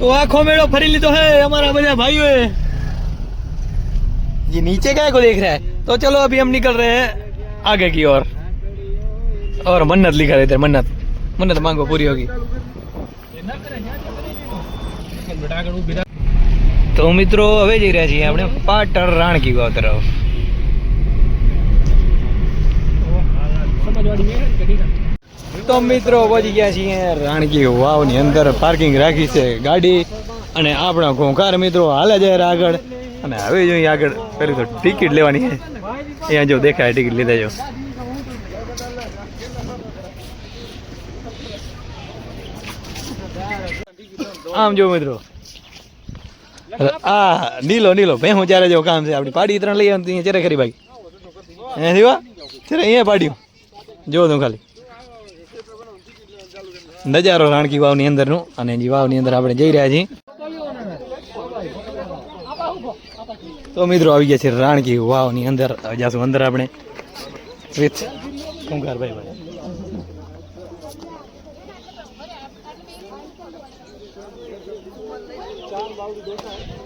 તો આખો મેળો ફરી લીધો હે हमारा બધા भाइयों ये नीचे क्या को देख रहा है तो चलो अभी हम निकल रहे हैं आगे की ओर और मन्नत लिखा है इधर मन्नत मन्नत मांगो पूरी होगी તો મિત્રો હવે જઈ રહ્યા છીએ આપણે પાટર રાણકી વાવ તરફ તો મિત્રો પહોંચી ગયા છીએ રાણકી વાવની અંદર પાર્કિંગ રાખી છે ગાડી અને આપણા ઘોંકાર મિત્રો હાલે જાય આગળ. અને હવે જો અહીં આગળ પેલી તો ટિકિટ લેવાની છે. અહીંયા જો દેખાય ટિકિટ લીધા જો. આમ જો મિત્રો. આ નીલો નીલો હું ચારે જેવું કામ છે. આપણી પાડી ત્રણ લઈ ત્યાં ચરે ખરી ભાઈ. અહીંયા વા ચરે અહીંયા પાડ્યું. જો તું ખાલી. નજારો રાણકી વાવની અંદરનું અને જે વાવની અંદર આપણે જઈ રહ્યા છીએ. તો મિત્રો આવી ગયા છે રાણકી વાવની અંદર. જાશું અંદર આપણે. વિથ કુંકારભાઈ ભાઈ.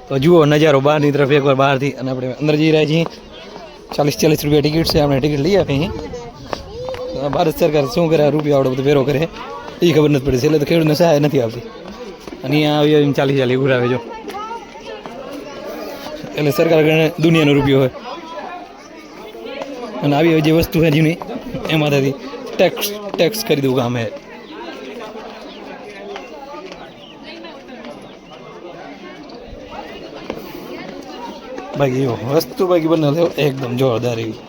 તો જુઓ નજારો બહારની તરફ એકવાર બહારથી અને આપણે અંદર જઈ રહ્યા છીએ. ચાલીસ ચાલીસ રૂપિયા ટિકિટ છે, આપણે ટિકિટ લઈ આપી ભારત સરકાર શું કરે, રૂપિયા આવડો બધો ફેરો કરે. એ ખબર નથી પડતી એટલે તો ખેડૂતને સહાય નથી આવતી. અને અહીંયા આવી આવીને ચાલી ચાલી ઉઘરાવે જો. એટલે સરકાર ગણે દુનિયાનો રૂપિયો હોય. અને આવી જે વસ્તુ છે જૂની એમાંથી ટેક્સ ટેક્સ કરી દઉં કામ હે બાકી વસ્તુ બાકી બને એકદમ જોરદાર એવી.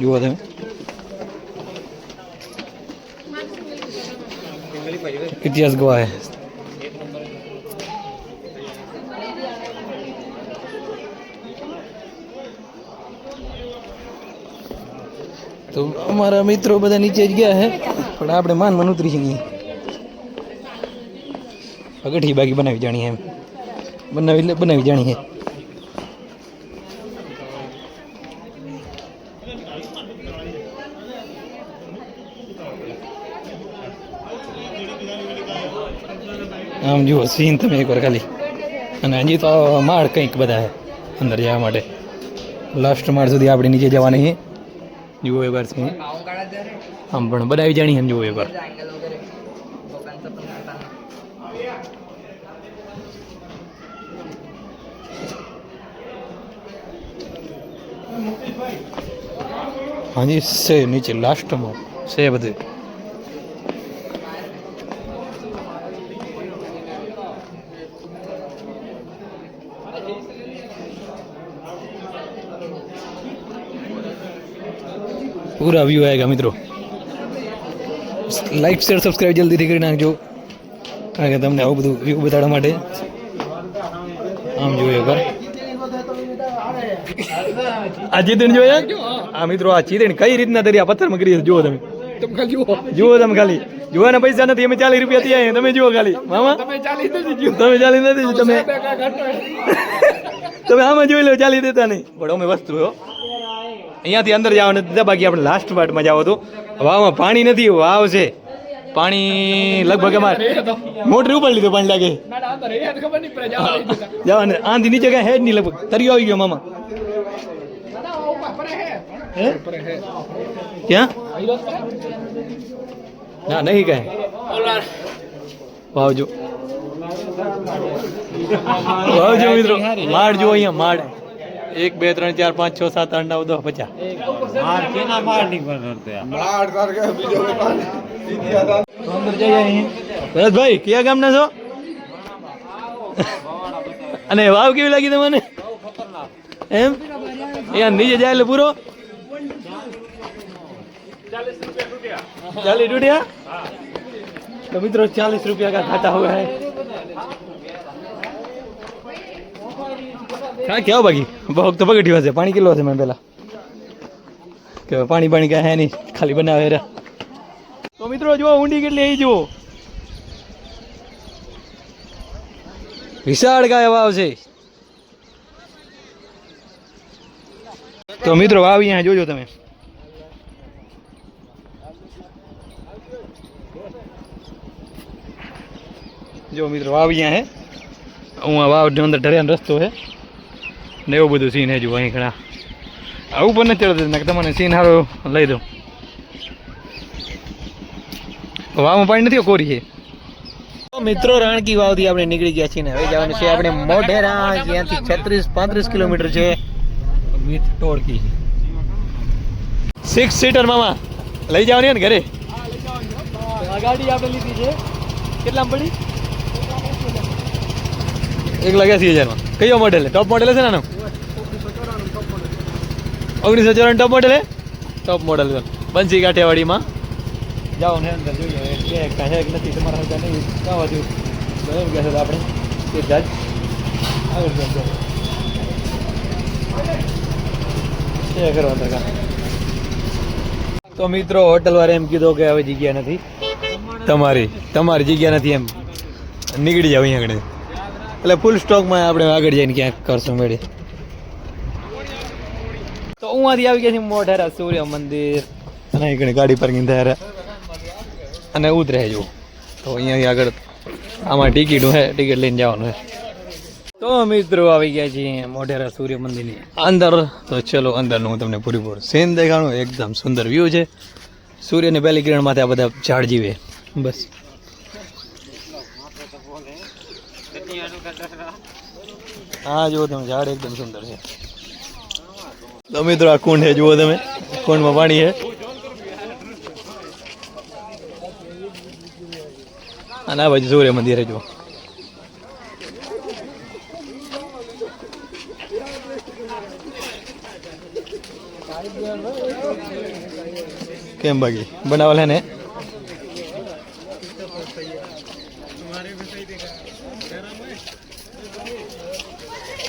જુઓ તમે. ઇતિહાસ ગવાહ તો અમારા મિત્રો બધા નીચે જ ગયા હે પણ આપણે માન મન ઉતરી છીએ અગઠી બાકી બનાવી જાણીએ એમ બનાવી એટલે બનાવી જાણી આમ જુઓ, સીન તમે એકવાર ખાલી. અને હજી તો માળ કંઈક બધા અંદર જવા માટે. લાસ્ટ માળ સુધી આપણે નીચે જવાની છે. જુઓ એકવાર સીન આમ પણ બધા જાણીએ એમ જુઓ એકવાર હાજી છે નીચે લાસ્ટમાં છે બધું. પૂરા વ્યૂ આવેગા મિત્રો. લાઈક શેર સબસ્ક્રાઇબ જલ્દીથી કરી નાખજો. કારણ કે તમને આવું બધું વ્યૂ બતાડવા માટે આમ જોઈએ એકવાર આ ચિતણ જોયા? આ મિત્રો આ ચિતણ કઈ રીતના દરિયા પથ્થરમાં કરી જુઓ તમે. જુઓ. તમે ખાલી. જોવાના પૈસા નથી અમે ચાલીસ રૂપિયા થયા તમે જુઓ ખાલી. મામા? તમે ચાલી નથી તમે નથી તમે તમે આમાં જોઈ લો ચાલી દેતા નહીં. પણ અમે વસ્તુ હો. અહીંયાથી અંદર જવાનું નથી બાકી આપણે લાસ્ટ પાર્ટમાં જાવ તો વાવમાં પાણી નથી વાવ છે. પાણી લગભગ અમારે મોટર ઉપર લીધું પાણી લાગે. જવાને આંધી નીચે કઈ હેડ નહીં લગભગ. તરી આવી ગયો મામા. ક્યાં? ના નહીં કઈ. વાવજો. વાવજો મિત્રો. માડ જો અહીંયા માડ. એક બે ત્રણ ચાર પાંચ છ સાત આઠ નવ દસ પચાસ. ભરતભાઈ કયા ગામના છો? અને વાવ કેવી લાગી તમને? એમ? અહીંયા નીચે જાય એટલે પૂરો? ચાલીસ રૂપિયા તો મિત્રો ચાલીસ રૂપિયા કા ખાતા हुआ કા કેવો બાકી? ભોગ તો પગડ્યો હશે. પાણી કેટલો હશે મેં પહેલાં? કે પાણી પાણી કાંઈ હે નહીં. ખાલી બનાવે રે તો મિત્રો, જુઓ, ઊંડી કેટલી એ જુઓ. વિશાળ ગાય વાવ છે. તો મિત્રો, વાવ અહીંયા જોજો તમે. જો મિત્રો, વાવ અહીંયા હે. હું આ વાવ અંદર ઢરિયાનો રસ્તો હે. ને એવું બધું સીન હે જુઓ અહીં ઘણા. આવું પણ નથી ચડતું નકર તમને સીન સારો લઈ દઉં. વાવમાં પાણી નથી કોરી છે. મિત્રો રાણકી વાવથી આપણે નીકળી ગયા છીએ ને હવે જવાનું છે આપણે મોઢેરા જ્યાંથી છત્રીસ પાંત્રીસ કિલોમીટર છે. વિથ ટોળકી સિક્સ સીટર મામા. લઈ જવાની ને ઘરે? ગાડી આપણે લીધી છે. કેટલા પડી? એક લાગ્યા સી હજારમાં. કયો મોડેલ છે? ટોપ મોડેલ છે ને આનો? ઓગણીસો ચોરાણું ટોપ મોડેલ છે ટોપ મોડેલ છે બંસી કાઠિયાવાડીમાં જાઓ ને અંદર જોઈએ કે કહે કે નથી તમારા હજાર નહીં ક્યાં તો એમ કહેશે તો આપણે. સીધા જ આગળ કરો અંદર કાં તો મિત્રો હોટલ વાળા એમ કીધો કે હવે જગ્યા નથી. તમારી તમારી જગ્યા નથી એમ. નીકળી જાવ અહીંયા આગળ. એટલે ફૂલ સ્ટોકમાં આપણે આગળ જઈને ક્યાંક કરશું મેળી. હું આથી આવી ગયા છે મોઢેરા સૂર્ય મંદિર. અને અહીં ગાડી પાર્કિંગ થયા અને ઉતરે જુઓ. તો અહીંયાથી આગળ આમાં ટિકિટ હે ટિકિટ લઈને જવાનું હોય તો મિત્રો આવી ગયા છીએ મોઢેરા સૂર્ય મંદિરની અંદર. તો ચલો અંદરનું હું તમને પૂરેપૂરું સીન દેખાણું એકદમ સુંદર વ્યૂ છે. સૂર્યની પહેલી કિરણમાંથી આ બધા ઝાડ જીવે. બસ. હા જુઓ તમે ઝાડ એકદમ સુંદર છે. તો આ કુંડ છે, જુઓ તમે. કુંડમાં પાણી છે. અને આ બાજુ સૂર્ય મંદિર છે, જુઓ. કેમ બાકી? બનાવેલ હે ને?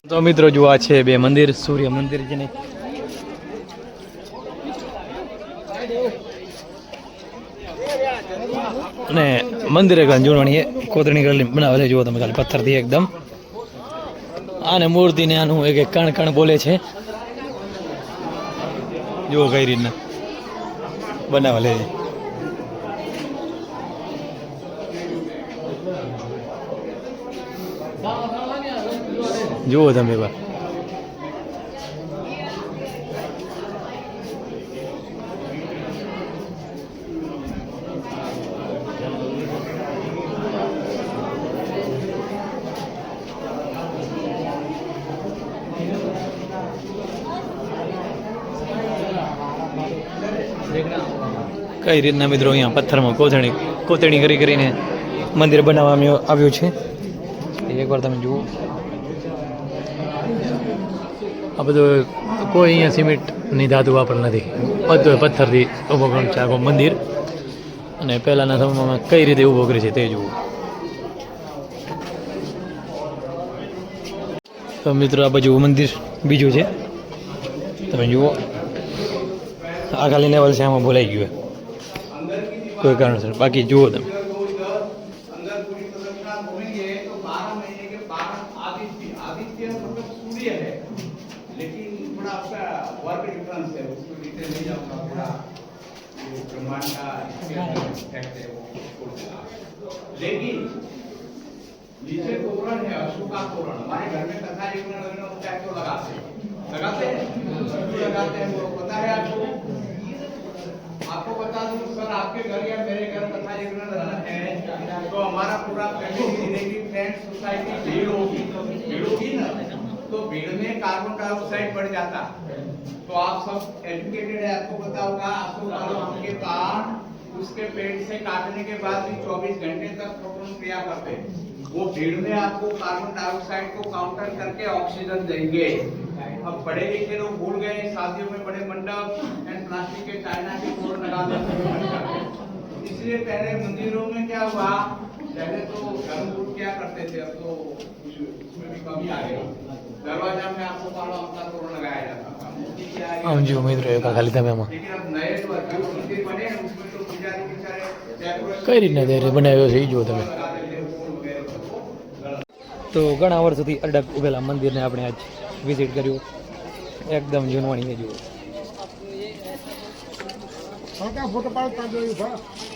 તો મિત્રો જો આ છે બે મંદિર, સૂર્ય મંદિર છે અને મંદિરે જૂનવાણી છે કોતરણી કરેલી બનાવેલ જુઓ તમે ખાલી પથ્થરથી એકદમ. આને મૂર્તિને આનું એક એક કણ કણ બોલે છે. જુઓ કઈ રીતના બનાવેલ જુઓ તમે એકવાર કઈ રીતના મિત્રો અહીંયા પથ્થરમાં કોતરણી કોતરણી કરી કરીને મંદિર બનાવવામાં આવ્યું છે? એકવાર તમે જુઓ. આ બધું કોઈ અહીંયા સિમેન્ટની ધાતુ વાપર નથી. બધું પથ્થરથી ઊભો કર્યું છે આખો મંદિર. અને પહેલાંના સમયમાં કઈ રીતે ઊભો કરે છે તે જુઓ. તો મિત્રો આ બાજુ મંદિર બીજું છે તમે જુઓ આ ખાલી લેવલ છે આમાં બોલાઈ ગયું કોઈ કારણસર બાકી જુઓ તમે अंदर पूरी नीचे तोरण है, अशोका तोरण। हमारे घर में कथा एक मिनट होता है तो लगाते लगाते हैं? लगाते हैं? वो पता है आपको? आपको बता दूँ सर, आपके घर या मेरे घर कथा यज्ञ है। तो हमारा पूरा फैमिली ज़िंदगी फ्रेंड सोसाइटी भीड़ होगी। भीड़ होगी ना? तो भीड़ में कार्बन डाइऑक्साइड बढ़ जाता। तो आप सब एजुकेटेड है, आपको पता होगा अशोक आम के पान उसके पेड़ से काटने के बाद भी 24 घंटे तक प्रोटोन क्रिया करते हैं। वो भीड़ में आपको कार्बन डाइऑक्साइड को काउंटर करके ऑक्सीजन देंगे। अब पढ़े लिखे लोग भूल गए शादियों में बड़े मंडप एंड प्लास्टिक के चाइना के फोर लगा इसलिए पहले मंदिरों में क्या हुआ पहले तो गर्म गुड़ क्या करते थे अब तो उसमें भी कमी आ गई। दरवाज़ा में आपको काला होता तोड़ लगाया जाता था। हाँ जी उम्मीद रहेगा खाली था मैं। लेकिन अब नए जो मंदिर बने उसमें तो पुजारी बेचारे कई रीतना दे रहे बनाए हुए सही जो था તો ઘણા વર્ષોથી અડગ ઉભેલા મંદિરને આપણે આજ વિઝિટ કર્યું. એકદમ જૂનવાણી જુઓ ફોટો પાડતા પાડ